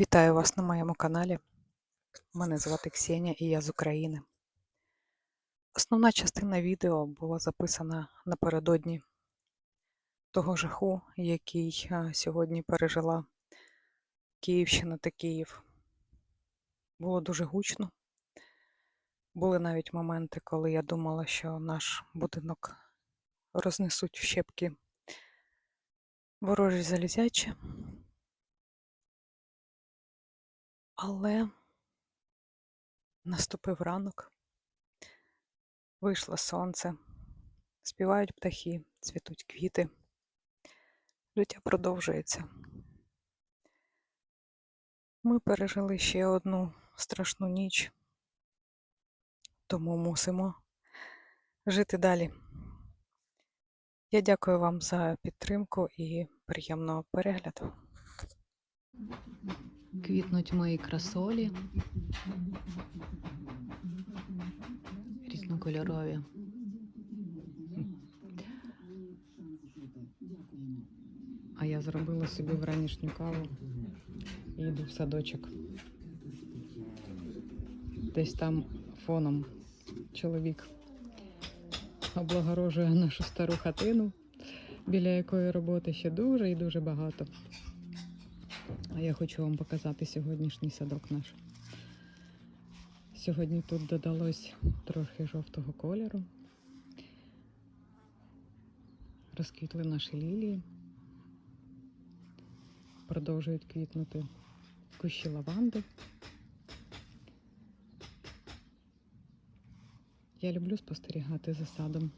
Вітаю вас на моєму каналі. Мене звати Ксенія і я з України. Основна частина відео була записана напередодні того жаху, який сьогодні пережила Київщина та Київ. Було дуже гучно. Були навіть моменти, коли я думала, що наш будинок рознесуть в щепки ворожі залізячі. Але наступив ранок, вийшло сонце, співають птахи, цвітуть квіти. Життя продовжується. Ми пережили ще одну страшну ніч, тому мусимо жити далі. Я дякую вам за підтримку і приємного перегляду. Квітнуть мої красолі. Різнокольорові. А я зробила собі вранішню каву і йду в садочок. Десь там фоном чоловік облагорожує нашу стару хатину, біля якої роботи ще дуже і дуже багато. А я хочу вам показати сьогоднішній садок наш. Сьогодні тут додалось трохи жовтого кольору. Розквітли наші лілії. Продовжують квітнути кущі лаванди. Я люблю спостерігати за садом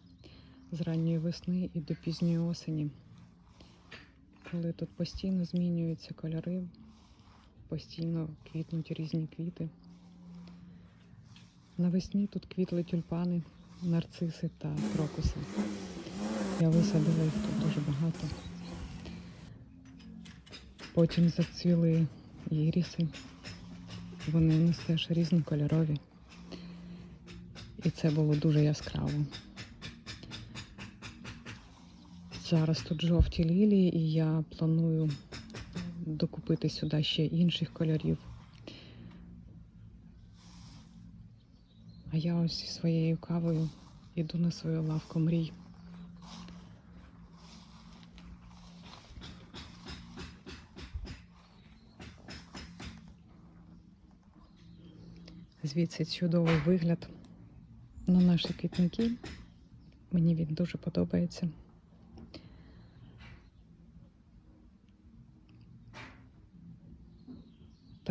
з ранньої весни і до пізньої осені коли тут постійно змінюються кольори, постійно квітнуть різні квіти. Навесні тут квітли тюльпани, нарциси та крокуси. Я висадила їх тут дуже багато. Потім зацвіли іріси. Вони у нас теж різнокольорові. І це було дуже яскраво. Зараз тут жовті лілії, і я планую докупити сюди ще інших кольорів. А я ось зі своєю кавою йду на свою лавку мрій. Звідси чудовий вигляд на наші квітники. Мені він дуже подобається.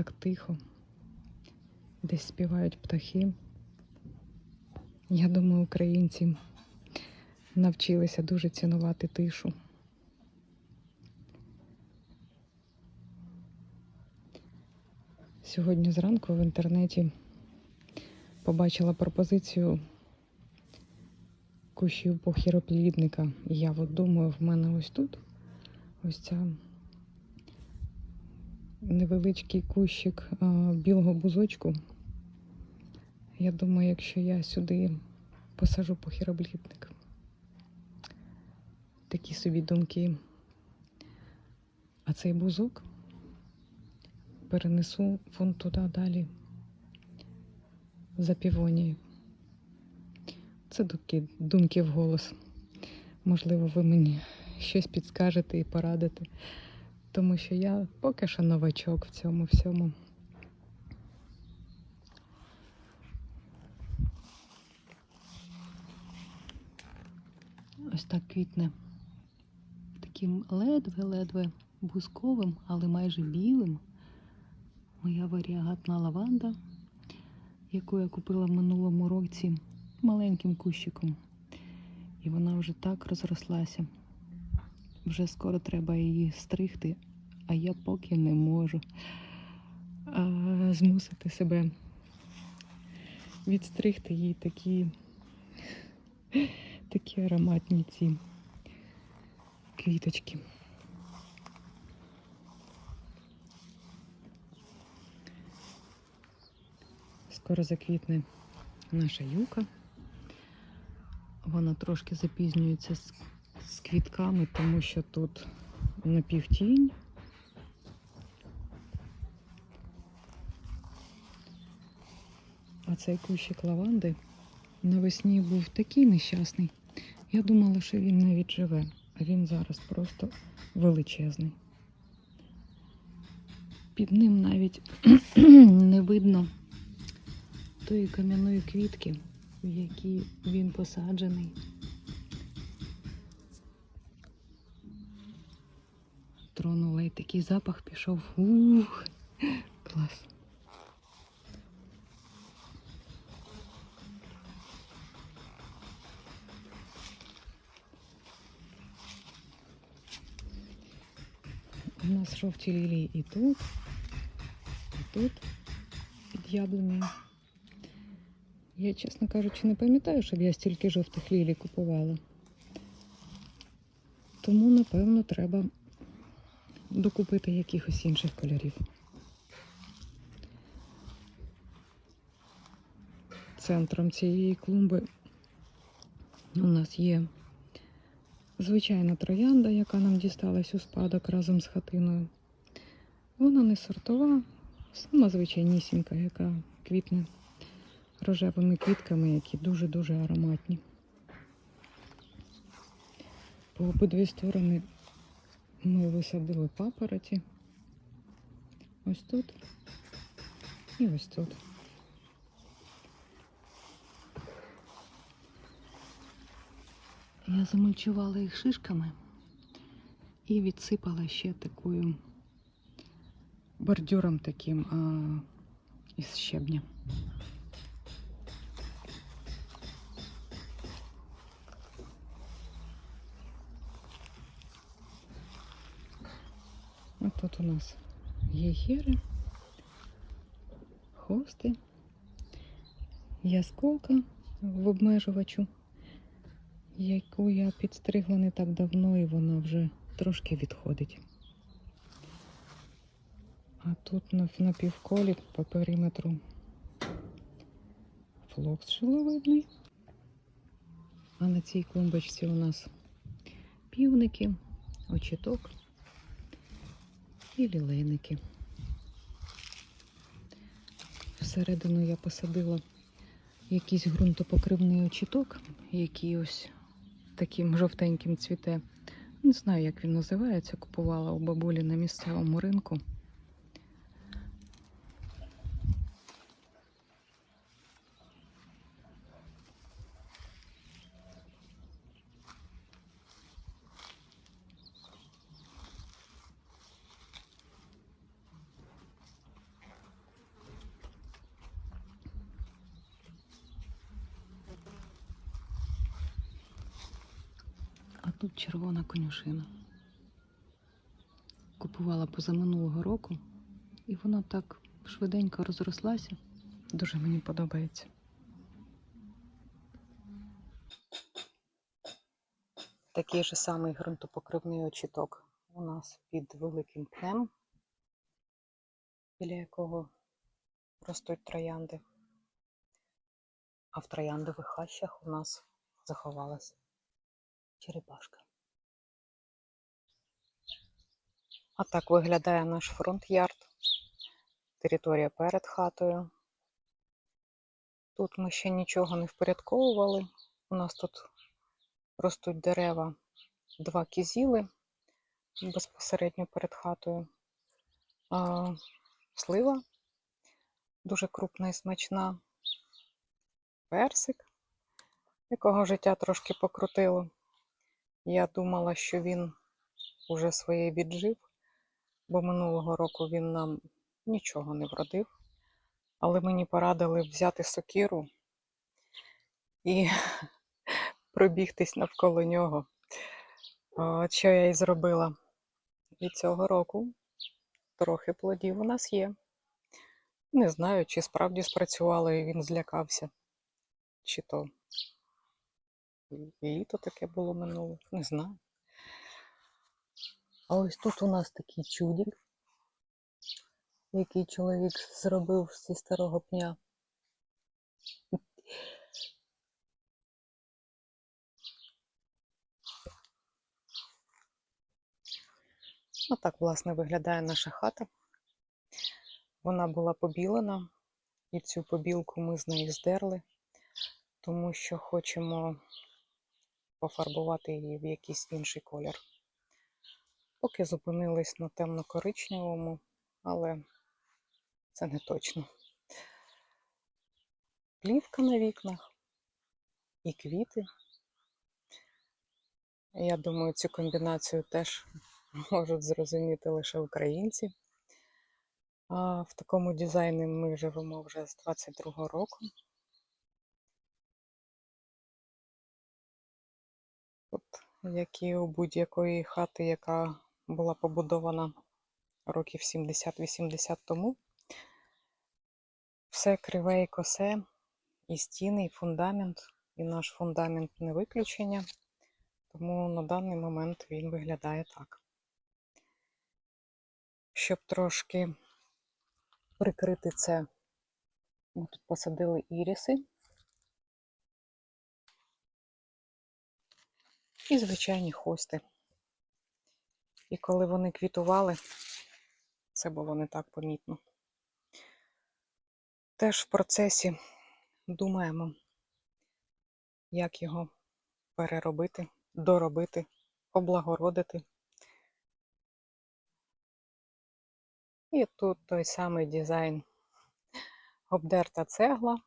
Так тихо, десь співають птахи. Я думаю, українці навчилися дуже цінувати тишу. Сьогодні зранку в інтернеті побачила пропозицію кущів похіроплідника. І я от думаю, в мене ось тут ось ця невеличкий кущик білого бузочку. Я думаю, якщо я сюди посажу похіроблітник. Такі собі думки. А цей бузок перенесу вон туди далі за півонії. Це думки, думки вголос. Можливо, ви мені щось підскажете і порадите тому що я поки що новачок в цьому всьому. Ось так квітне таким ледве-ледве бузковим, але майже білим. Моя варіагатна лаванда, яку я купила в минулому році маленьким кущиком. І вона вже так розрослася. Вже скоро треба її стригти, а я поки не можу змусити себе відстригти їй такі, такі ароматні ці квіточки. Скоро заквітне наша юка. Вона трошки запізнюється з квітками, тому що тут напівтінь. А цей кущик лаванди навесні був такий нещасний. Я думала, що він навіть живе, а він зараз просто величезний. Під ним навіть не видно тої кам'яної квітки, в якій він посаджений. Тронула і такий запах пішов. Ух, клас. У нас жовті лілії і тут, і тут під яблунею. Я, чесно кажучи, не пам'ятаю, щоб я стільки жовтих лілій купувала. Тому, напевно, треба докупити якихось інших кольорів. Центром цієї клумби у нас є звичайна троянда, яка нам дісталась у спадок разом з хатиною. Вона не сортова, сама звичайнісінька, яка квітне рожевими квітками, які дуже-дуже ароматні. По обидві сторони ми висадили папороті. Ось тут і ось тут. Я замульчувала їх шишками і відсипала ще такою бордюром таким а, із щебня. От тут у нас є хости, ясколка в обмежувачу, яку я підстригла не так давно, і вона вже трошки відходить. А тут на, на півколі по периметру флокс шиловидний. А на цій клумбочці у нас півники, очіток і лілейники. Всередину я посадила якийсь ґрунтопокривний очіток, який ось таким жовтеньким цвіте. Не знаю, як він називається. Купувала у бабулі на місцевому ринку. А тут червона конюшина. Купувала позаминулого року, і вона так швиденько розрослася. Дуже мені подобається. Такий же самий ґрунтопокривний очіток у нас під великим пнем, біля якого ростуть троянди. А в трояндових хащах у нас заховалась черепашка. А так виглядає наш фронт-ярд. Територія перед хатою. Тут ми ще нічого не впорядковували. У нас тут ростуть дерева, два кізіли безпосередньо перед хатою. А, слива дуже крупна і смачна. Персик, якого життя трошки покрутило. Я думала, що він уже своє віджив, бо минулого року він нам нічого не вродив. Але мені порадили взяти сокиру і пробігтись навколо нього. Що я і зробила. І цього року трохи плодів у нас є. Не знаю, чи справді спрацювало і він злякався, чи то літо таке було минуле, не знаю. А ось тут у нас такий чудік, який чоловік зробив зі старого пня. Отак, власне, виглядає наша хата. Вона була побілена, і цю побілку ми з неї здерли, тому що хочемо пофарбувати її в якийсь інший колір. Поки зупинились на темно-коричневому, але це не точно. Плівка на вікнах і квіти. Я думаю, цю комбінацію теж можуть зрозуміти лише українці. А в такому дизайні ми живемо вже з 22-го року. Як і у будь-якої хати, яка була побудована років 70-80 тому, все криве і косе, і стіни, і фундамент, і наш фундамент не виключення. Тому на даний момент він виглядає так. Щоб трошки прикрити це, ми тут посадили іріси і звичайні хости. І коли вони квітували, це було не так помітно. Теж в процесі думаємо, як його переробити, доробити, облагородити. І тут той самий дизайн обдерта цегла,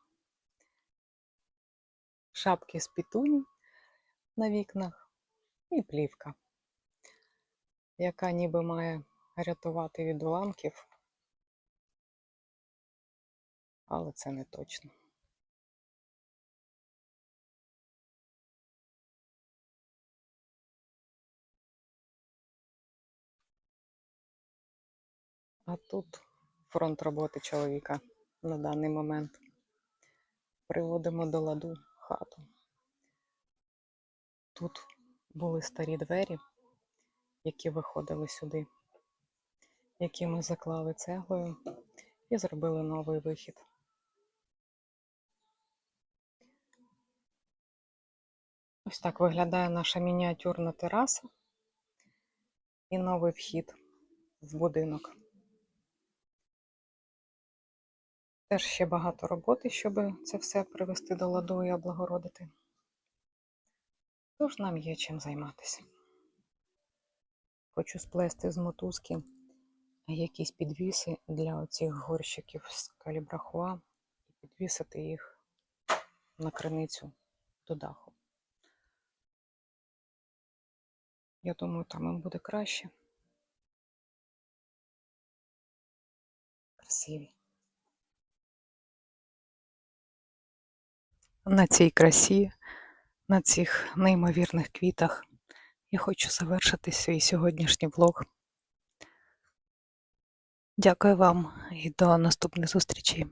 шапки з пітуні на вікнах і плівка, яка ніби має рятувати від уламків, але це не точно. А тут фронт роботи чоловіка на даний момент. Приводимо до ладу хату. Тут були старі двері, які виходили сюди, які ми заклали цеглою і зробили новий вихід. Ось так виглядає наша мініатюрна тераса і новий вхід в будинок. Теж ще багато роботи, щоб це все привести до ладу і облагородити. Тож нам є чим займатися. Хочу сплести з мотузки якісь підвіси для оцих горщиків з калібрахуа і підвісити їх на криницю до даху. Я думаю, там їм буде краще. Красиві. На цій красі, на цих неймовірних квітах я хочу завершити свій сьогоднішній влог. Дякую вам і до наступних зустрічей.